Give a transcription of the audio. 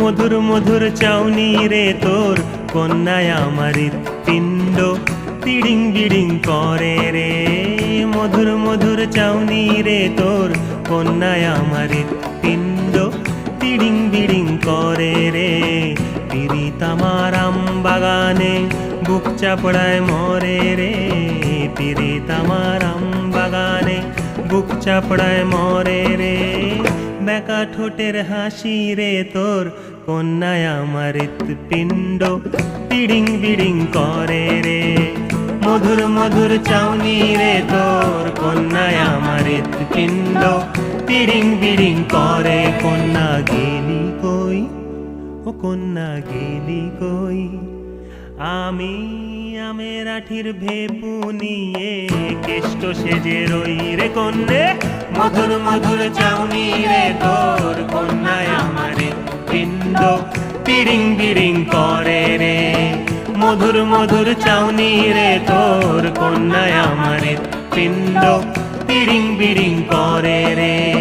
মধুর মধুর চাউনি রে তোর। কন্যায় আমার পিণ্ড তিড়িং বিড়িং করে রে। মধুর মধুর চাউনি রে তোর। কন্যায় আমার পিণ্ড তিড়িং বিড়িং করে রে। পিরিত আমার আম বাগানে বুক চাপড়ায় মরে রে। পিরিত আমার আম বাগানে বুক চাপড়ায় মরে রে। বেকা ঠোঁটের হাসি রে তোর। কন্যায় আমার পিণ্ড পিড়িং বিড়িং করে রে। মধুর মধুর চাউনি রে তোর। কন্যায় আমার পিণ্ড পিড়িং বিড়িং করে। কন্যা গেলি কই? ও কন্যা গেলি কই? আমি আমের আঠির ভেপু নিয়ে কেষ্ট সেজে রই রে কন্যে। মধুর মধুর চাউনি রে পিণ্ড পিড়িং বিরিং করে রে। মধুর মধুর চাউনি রে, তোর কন্যায় আমার পিণ্ড পিড়িং বিরিং করে রে।